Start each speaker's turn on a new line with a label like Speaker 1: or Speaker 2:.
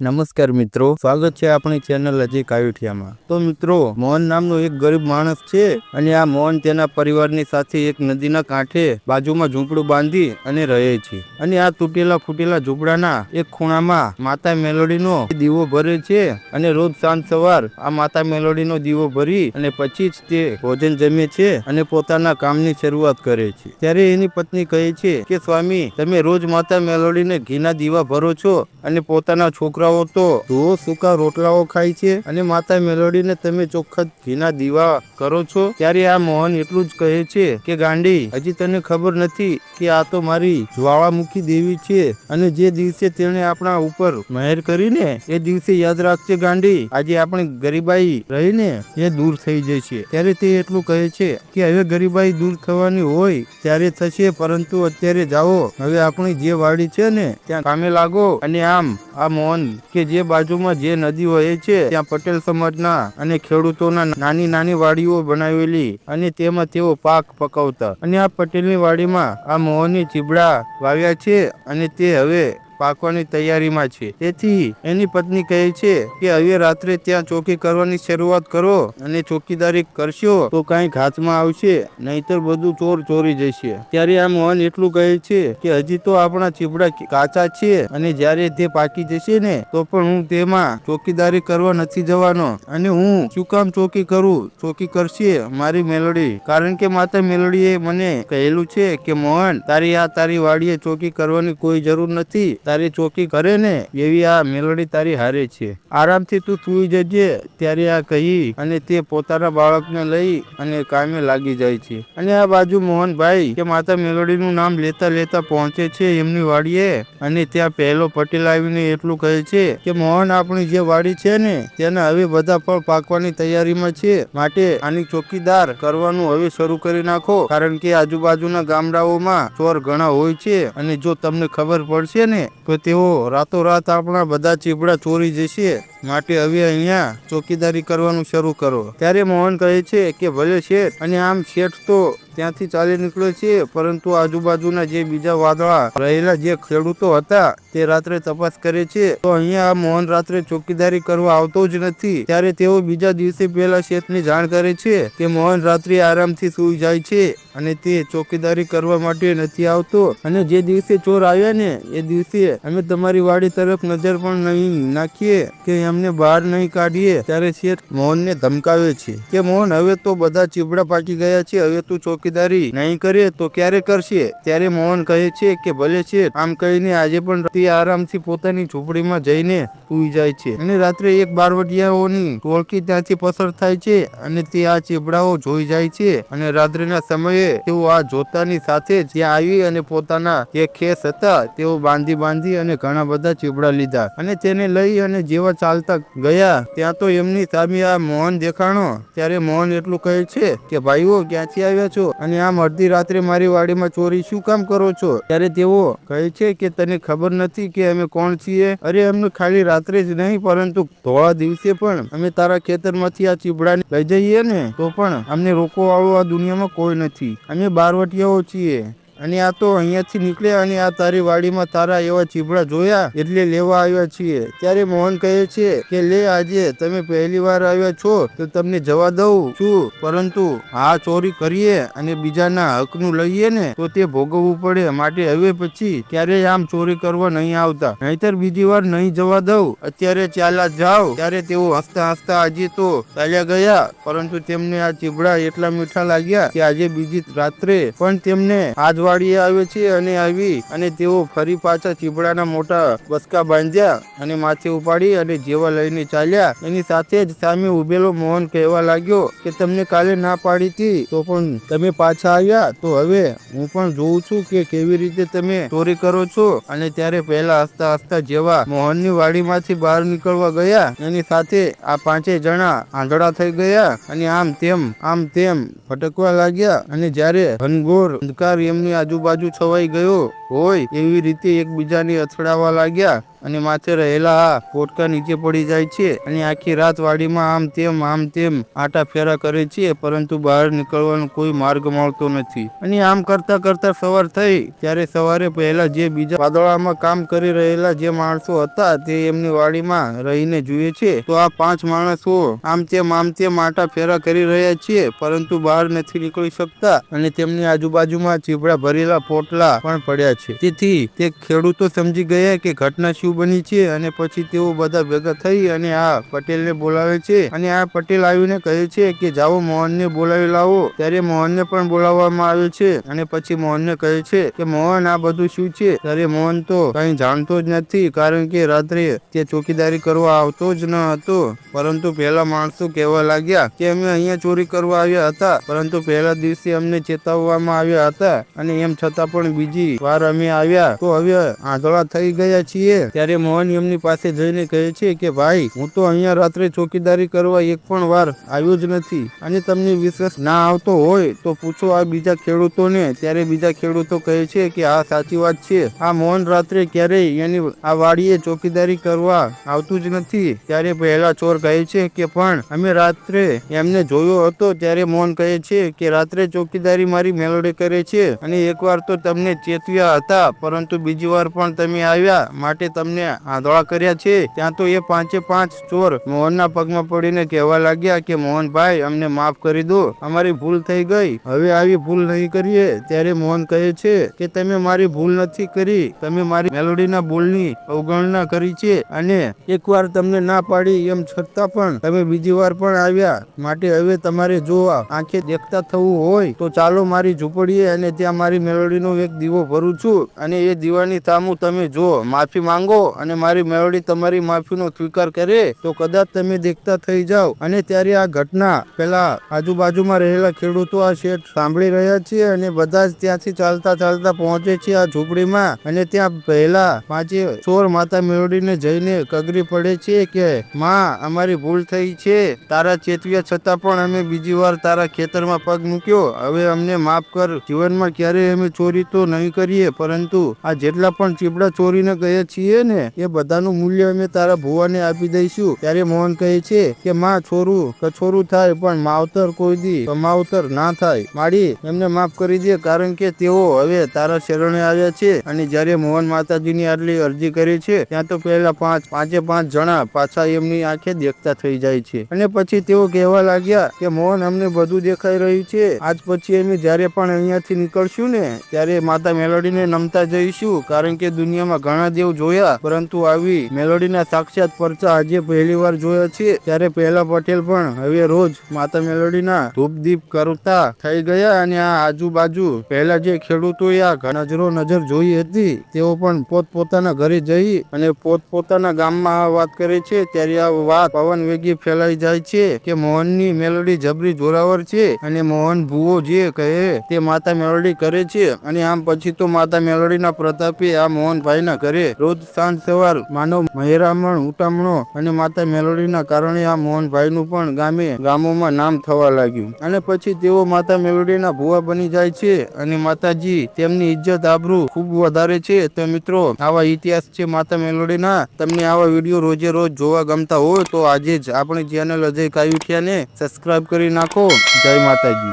Speaker 1: નમસ્કાર મિત્રો, સ્વાગત છે આપણી ચેનલ અજય કાયુઠિયામાં તો મિત્રો, મોહન નામનો એક ગરીબ માણસ છે અને આ મોહન તેના પરિવારની સાથે એક નદીના કાંઠે બાજુમાં ઝૂંપડું બાંધી અને રહે છે. અને આ તૂટેલા ફૂટેલા ઝૂંપડાના એક ખૂણામાં માતા મેલોડીનો દીવો ભરે છે અને રોજ સાંજ સવાર આ માતા મેલોડીનો દીવો ભરી અને પછી જ તે ભોજન જમે છે અને પોતાના કામની શરૂઆત કરે છે. ત્યારે એની પત્ની કહે છે કે, સ્વામી, તમે રોજ માતા મેલોડીને ઘીના દીવા ભરો છો અને પોતાના છોકરાઓ તો જુઓ સૂકા રોટલાઓ ખાય છે અને માતા મેલોડીને તમે ચોખ્ખા ઘીના દીવા કરો છો. ત્યારે આ મોહન એટલું જ કહે છે કે, ગાંડી, હજી તને ખબર નથી કે આ તો મારી જ્વાળામુખી દેવી છે અને જે દિવસે તેણે આપણા ઉપર મહેર કરીને, એ દિવસે યાદ રાખજે ગાંડી, આજે આપણે ગરીબાઈ રહીને એ દૂર થઈ જશે ત્યારે તે એટલું કહે છે કે, હવે ગરીબાઈ દૂર થવાની હોય ત્યારે થશે, પરંતુ અત્યારે જાઓ, હવે આપણી જે વાડી છે ને, ત્યાં કામે લાગો. અને આમ આ મોહન કે જે બાજુમાં જે નદી વહે છે, ત્યાં પટેલ સમાજના અને ખેડૂતોના નાની નાની વાડીઓ બનાવેલી અને તેમાં તેઓ પાક પકવતા. અને આ પટેલની વાડીમાં આ મોહની ચીબડા વાવ્યા છે અને તે હવે પાકવાની તૈયારીમાં છે. તેથી એની પત્ની કહે છે કે, હવે રાત્રે ત્યાં ચોકી કરવાની શરૂઆત કરો અને ચોકીદારી કરશો તો કાંઈક હાથમાં આવશે, નહીતર બધું ચોર ચોરી જશે. ત્યારે આ મોહન એટલું કહે છે કે, હજી તો આપણા ચીપડા કાચા છે અને જ્યારે તે પાકી જશે ને, તો પણ હું તેમાં ચોકીદારી કરવા નથી જવાનો અને હું શું કામ ચોકી કરું? ચોકી કરશે મારી મેલડી. કારણ કે માતા મેલડીએ મને કહેલું છે કે, મોહન, તારી આ તારી વાડીએ ચોકી કરવાની કોઈ જરૂર નથી. તારી ચોકી કરે ને, એવી આ મેલોડી તારી હારે છે. આરામથી તું સુઈ જજે, ત્યારે આ કહી અને તે પોતાના બાળકને લઈ અને કામે લાગી જાય છે. અને આ બાજુ મોહનભાઈ, કે માતા મેલડીનું નામ લેતા લેતા પહોંચે છે એમની વાડીએ. અને ત્યાં પહેલો પટેલ આવીને એટલું કહે છે કે, મોહન, આપણી જે વાડી છે ને, તેના હવે બધા ફળ પાકવાની તૈયારીમાં છે. માટે આની ચોકીદાર કરવાનું હવે શરૂ કરી નાખો. કારણ કે આજુબાજુના ગામડાઓમાં ચોર ઘણા હોય છે. અને જો તમને ખબર પડશે ને તો તેઓ રાતોરાત આપણા બધા ચીબડા ચોરી જશે. માટે હવે અહીંયા ચોકીદારી કરવાનું શરૂ કરો. ત્યારે મોહન કહે છે કે ભલે શેઠ અને આમ શેઠ તો ત્યાંથી ચાલી નીકળ્યો છે, પરંતુ આજુબાજુના જે બીજા વાદળા રહેલા જે ખેડૂતો હતા તે રાત્રે તપાસ કરે છે. તો અહીંયા મોહન રાત્રે ચોકીદારી કરવા આવતો જ નથી. ત્યારે તેઓ બીજા દિવસે પહેલા શેઠની જાણ કરે છે કે મોહન રાત્રે આરામથી સૂઈ જાય છે અને તે ચોકીદારી કરવા માટે નથી આવતો. અને જે દિવસે ચોર આવ્યા ને, એ દિવસે અમે તમારી વાડી તરફ નજર પણ નહીં નાખીએ કે એમને બહાર નહીં કાઢીએ, ત્યારે શેઠ મોહનને ધમકાવે છે કે, મોહન, હવે તો બધા ચીબડા પાકી ગયા છે, હવે તું ચોકીદારી નહીં કરે તો ક્યારે કરશે? ત્યારે મોહન કહે છે કે, ભલે છે આમ કહીને આજે પણ તે આરામથી પોતાની ઝૂંપડીમાં જઈને સૂઈ જાય છે અને રાત્રે એક બારવટિયાઓની ટોળકી ત્યાંથી પસાર થાય છે અને તે આ ચીબડાઓ જોઈ જાય છે અને રાત્રિના સમયે તેઓ આ જોતાની સાથે ત્યાં આવી અને પોતાના જે ખેસ હતા, તેઓ બાંધી બાંધી અને ઘણા બધા ચીબડા લીધા અને તેને લઈ અને જેવા ચાલતા ગયા, ત્યાં તો એમની સામે આ મોહન દેખાણો. ત્યારે મોહન એટલું કહે છે કે, ભાઈઓ, ક્યાંથી આવ્યા છો? અને આમ અડધી રાત્રે મારી વાડીમાં ચોરી શું કામ કરો છો? ત્યારે તેઓ કહે છે કે, તને ખબર નથી કે અમે કોણ છીએ? અરે, અમને ખાલી રાત્રે જ નહીં, પરંતુ ધોળા દિવસે પણ અમે તારા ખેતરમાંથી આ ચીબડાને લઈ જઈએ ને, તો પણ અમને રોકવા વાળું આ દુનિયામાં કોઈ નથી. અમે બારવટિયાઓ છીએ. અને આ તો અહીંયાથી નીકળ્યા અને આ તારી વાડીમાં તારા એવા ચીબડા જોયા એટલે લેવા આવ્યા છીએ. ત્યારે મોહન કહે છે કે, લે, આજે તમે પહેલી વાર આવ્યા છો તો તમને જવા દઉં છું. પરંતુ આ ચોરી કરીએ અને બીજાના હકનું લઈએ ને તો તે ભોગવવું પડે માટે હવે પછી ક્યારેય આમ ચોરી કરવા નહીં આવતા. નહીતર બીજી વાર નહીં જવા દઉં. અત્યારે ચાલ્યા જાઓ. ત્યારે તેઓ હસતા હસતા આજે તો ચાલ્યા ગયા. પરંતુ તેમને આ ચીબડા એટલા મીઠા લાગ્યા કે આજે બીજી રાત્રે પણ તેમને આજ વાડીએ આવે છે અને આવી અને તેઓ ફરી પાછા ચીપડાના મોટા બસકા બાંધ્યા અને માથે ઉપાડી અને જેવા લઈને ચાલ્યા. એની સાથે જ સામે ઉભેલો મોહન કહેવા લાગ્યો કે તમને કાલે ના પાડી હતી, તો પણ તમે પાછા આવ્યા. તો હવે હું પણ જોઉં છું કે કેવી રીતે તમે ચોરી કરો છો. અને ત્યારે પહેલા હસતા હસતા જેવા મોહનની વાડીમાંથી બહાર નીકળવા ગયા. એની સાથે આ પાંચેય જણા આંધળા થઈ ગયા અને આમ તેમ આમ તેમ ભટકવા લાગ્યા. અને જ્યારે ઘનઘોર અંધકાર એમની આજુબાજુ છવાઈ ગયો હોય એવી રીતે એકબીજાને અથડાવા લાગ્યા. અને માથે રહેલા આ પોટકા નીચે પડી જાય છે અને આખી રાત વાડીમાં આમ તેમ આમ તેમ આટા ફેરા કરે છે, પરંતુ બહાર નીકળવાનો કોઈ માર્ગ મળતો નથી. અને આમ કરતા કરતા સવાર થઈ, ત્યારે સવારે પહેલા જે બીજા વાદળામાં કામ કરી રહેલા જે માણસો હતા, તે એમની વાડીમાં રહીને જુએ છે. તો આ પાંચ માણસો આમ તેમ આમ તેમ આટા ફેરા કરી રહ્યા છે, પરંતુ બહાર નથી નીકળી શકતા અને તેમની આજુબાજુમાં ચીબડા ભરેલા પોટલા પણ પડ્યા છે. તેથી તે ખેડૂતો સમજી ગયા કે ઘટના શું બની છે અને પછી તેઓ બધા ભેગા થઈ અને આ પટેલને બોલાવે છે. અને આ પટેલ આવીને કહે છે કે, જાઓ મોહનને બોલાવી લાવો. ત્યારે મોહનને પણ બોલાવવામાં આવે છે અને પછી મોહનને કહે છે કે, મોહન, આ બધું શું છે? ત્યારે મોહન તો કઈ જાણતો જ નથી, કારણ કે રાત્રે તે ચોકીદારી કરવા આવતો જ ન હતો. પરંતુ પહેલા માણસો કહેવા લાગ્યા કે, અમે અહીંયા ચોરી કરવા આવ્યા હતા. પરંતુ પહેલા દિવસે અમને ચેતવવામાં આવ્યા હતા અને એમ છતાં પણ બીજી વાર અમે આવ્યા. તો હવે આંધળા થઈ ગયા છીએ. ત્યારે મોહન એમની પાસે જઈને કહે છે કે, ભાઈ, હું તો અહીંયા રાત્રે ચોકીદારી કરવા એક પણ વાર આવ્યો જ નથી. અને તમને વિશ્વાસ ના આવતો હોય, તો પૂછો આ બીજા ખેડૂતોને. ત્યારે બીજા ખેડૂતો કહે છે કે આ સાચી વાત છે. આ મોહન રાત્રે ક્યારેય એની આ વાડીએ ચોકીદારી કરવા આવતું જ નથી. ત્યારે પહેલા ચોર કહે છે કે, પણ અમે રાત્રે એમને જોયો હતો. ત્યારે મોહન કહે છે કે, રાત્રે ચોકીદારી મારી મેળડે કરે છે. અને એકવાર તો તમને ચેતવ્યા હતા, પરંતુ બીજી વાર પણ તમે આવ્યા. માટે તમને આંધળા કર્યા છે. ત્યાં તો એ પાંચે પાંચ ચોર મોહનના પગમાં પડીને કહેવા લાગ્યા કે, મોહનભાઈ, અમને માફ કરી દો. અમારી ભૂલ થઈ ગઈ. હવે આવી ભૂલ નહીં કરીએ. ત્યારે મોહન કહે છે કે, તમે મારી ભૂલ નથી કરી. તમે મારી મેલોડીના બોલની અવગણના કરી છે અને એકવાર તમને ના પાડી એમ છતાં પણ તમે બીજી વાર પણ આવ્યા. માટે હવે તમારે જો આંખે દેખતા થવું હોય, તો ચાલો મારી ઝૂંપડીએ અને ત્યાં મારી મેલોડીનો એક દીવો ભરું છું. અને એ દીવાની તામું તમે જો. માફી માંગો. અને મારી મેળવડી તમારી માફીનો સ્વીકાર કરે, તો કદાચ તમે દેખતા થઈ જાઓ. અને ત્યારે આ ઘટના, પેલા આજુબાજુમાં રહેલા ખેડૂતો આ શેઠ સાંભળી રહ્યા છે અને બધા જ ત્યાંથી ચાલતા ચાલતા પહોંચે છે આ ઝૂંપડીમાં. અને ત્યાં પહેલા પાંચે ચોર માતા મેળવડીને જઈને કગરી પડે છે કે, માં, અમારી ભૂલ થઈ છે. તારા ચેતવ્યા છતાં પણ અમે બીજી વાર તારા ખેતરમાં પગ મૂક્યો. હવે અમને માફ કર. જીવનમાં ક્યારેય અમે ચોરી તો નહીં કરીએ, પરંતુ આ જેટલા પણ ચીપડા ચોરીને ગયા છીએ ને, એ બધાનું મૂલ્ય અમે તારા ભુવાને આપી દઈશું. ત્યારે મોહન કહે છે કે, માં, છોરું, કછોરું થાય, પણ માવતર કોઈ દી કમાવતર ના થાય. માડી, એમને માફ કરી દે, કારણ કે તેઓ હવે તારા શરણે આવ્યા છે. અને જ્યારે મોહન માતાજીની આટલી અરજી કરી છે, ત્યાં તો પહેલા પાંચ, પાંચે પાંચ જણા પાછા એમની આંખે દેખતા થઈ જાય છે. અને પછી તેઓ કહેવા લાગ્યા કે, મોહન, અમને બધું દેખાઈ રહ્યું છે. આજ પછી અમે જ્યારે પણ અહીંયાથી નીકળશું ને, ત્યારે માતા મેલોડીને નમતા જઈશું, કારણ કે દુનિયામાં ઘણા દેવ જોયા પરંતુ આવી મેલોડીના સાક્ષાત પરચા આજે પહેલી વાર જોયા છે, ત્યારે પહેલા પટેલ પણ હવે રોજ માતા મેલોડીના ધૂપ દીપ કરતા થઈ ગયા અને આ આજુબાજુ પહેલા જે ખેડૂતોએ આ નજરો નજર જોઈ હતી, તેઓ પણ પોત પોતાના ઘરે જઈ અને પોત પોતાના ગામમાં આ વાત કરે છે, ત્યારે આ વાત પવન વેગી ફેલાઈ જાય છે કે મોહનની મેલોડી જબરી જોરાવર છે અને મોહન ભુવો જે કહે તે માતા મેલોડી કરે છે અને આમ પછી તો માતા મેલોડીના પ્રતાપે આ મોહનભાઈના ઘરે રોજ સાંજ સવાર માનવ મહેરામણ ઉટામણો અને માતા મેલોડીના કારણે આ મોહનભાઈનું પણ ગામે, ગામોમાં નામ થવા લાગ્યું. અને પછી તેઓ માતા મેલોડીના ભુવા બની જાય છે અને માતાજી તેમની ઇજ્જત, આબરૂ ખૂબ વધારે છે. તો મિત્રો, આવા ઇતિહાસ છે માતા મેલોડીના. તમને આવા વીડિયો રોજે રોજ જોવા ગમતા હોય તો આજે જ આપણી ચેનલ અજય કાયુઠિયાને સબસ્ક્રાઇબ કરી નાખો. જય માતાજી.